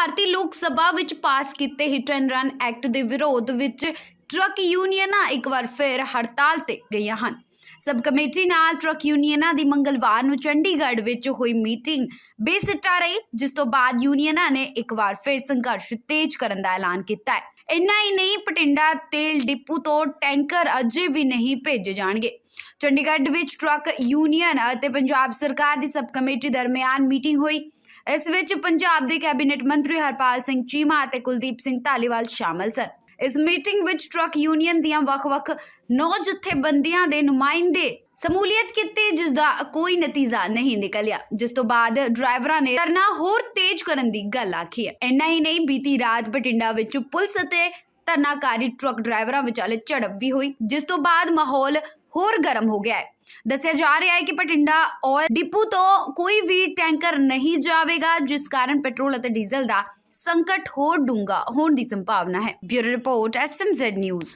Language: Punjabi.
ਭਾਰਤੀ ਲੋਕ ਸਭਾ ਵਿੱਚ ਪਾਸ ਕੀਤੇ ਹਿੱਟ ਐਂਡ ਰਨ ਐਕਟ ਦੇ ਵਿਰੋਧ ਵਿੱਚ ਟਰੱਕ ਯੂਨੀਅਨਾਂ ਇੱਕ ਵਾਰ ਫਿਰ ਹੜਤਾਲ ਤੇ ਗਈਆਂ ਹਨ। ਸਬ ਕਮੇਟੀ ਨਾਲ ਟਰੱਕ ਯੂਨੀਅਨਾਂ ਦੀ ਮੰਗਲਵਾਰ ਨੂੰ ਚੰਡੀਗੜ੍ਹ ਵਿੱਚ ਹੋਈ ਮੀਟਿੰਗ ਬੇਸਿੱਟਾ ਰਹੀ, ਜਿਸ ਤੋਂ ਬਾਅਦ ਯੂਨੀਅਨਾਂ ਨੇ ਇੱਕ ਵਾਰ ਫਿਰ ਸੰਘਰਸ਼ ਤੇਜ਼ ਕਰਨ ਦਾ ਐਲਾਨ ਕੀਤਾ ਹੈ। ਇੰਨਾ ਹੀ ਨਹੀਂ ਪਟਿੰਡਾ ਤੇਲ ਡਿਪੂ ਤੋਂ ਟੈਂਕਰ ਅਜੇ ਵੀ ਨਹੀਂ ਭੇਜੇ ਜਾਣਗੇ। ਚੰਡੀਗੜ੍ਹ ਵਿੱਚ ਟਰੱਕ ਯੂਨੀਅਨ ਅਤੇ ਪੰਜਾਬ ਸਰਕਾਰ ਦੀ ਸਬ ਕਮੇਟੀ ਦਰਮਿਆਨ ਮੀਟਿੰਗ ਹੋਈ। ਇਸ ਵਿੱਚ ਪੰਜਾਬ ਦੇ ਕੈਬਨਿਟ ਮੰਤਰੀ ਹਰਪਾਲ ਸਿੰਘ ਚੀਮਾ ਅਤੇ ਕੁਲਦੀਪ ਸਿੰਘ ਧਾਲੀਵਾਲ ਸ਼ਾਮਲ ਸਨ। ਇਸ ਮੀਟਿੰਗ ਵਿੱਚ ਟਰੱਕ ਯੂਨੀਅਨ ਦੀਆਂ ਵੱਖ-ਵੱਖ ਨੌ ਜਥੇਬੰਦੀਆਂ ਦੇ ਨੁਮਾਇੰਦੇ ਸਮੂਲੀਅਤ ਕੀਤੀ, ਜਿਸ ਦਾ ਕੋਈ ਨਤੀਜਾ ਨਹੀਂ ਨਿਕਲਿਆ। ਜਿਸ ਤੋਂ ਬਾਅਦ ਡਰਾਈਵਰਾਂ ਨੇ ਧਰਨਾ ਹੋਰ ਤੇਜ਼ ਕਰਨ ਦੀ ਗੱਲ ਆਖੀ ਹੈ। ਇੰਨਾ ਹੀ ਨਹੀਂ, ਬੀਤੀ ਰਾਤ ਬਠਿੰਡਾ ਵਿੱਚ ਪੁਲਿਸ ਅਤੇ ਧਰਨਾਕਾਰੀ ਟਰੱਕ ਡਰਾਈਵਰਾਂ ਵਿਚਾਲੇ ਝੜਪ ਵੀ ਹੋਈ, ਜਿਸ ਤੋਂ ਬਾਅਦ ਮਾਹੌਲ ਹੋਰ ਗਰਮ ਹੋ ਗਿਆ ਹੈ। ਦੱਸਿਆ ਜਾ ਰਿਹਾ ਹੈ ਕਿ ਪਟਿੰਡਾ ਔਰ ਡਿਪੂ ਤੋਂ ਕੋਈ ਵੀ ਟੈਂਕਰ ਨਹੀਂ ਜਾਵੇਗਾ, ਜਿਸ ਕਾਰਨ ਪੈਟਰੋਲ ਅਤੇ ਡੀਜ਼ਲ ਦਾ ਸੰਕਟ ਹੋਰ ਡੂੰਘਾ ਹੋਣ ਦੀ ਸੰਭਾਵਨਾ ਹੈ। Bureau report SMZ news.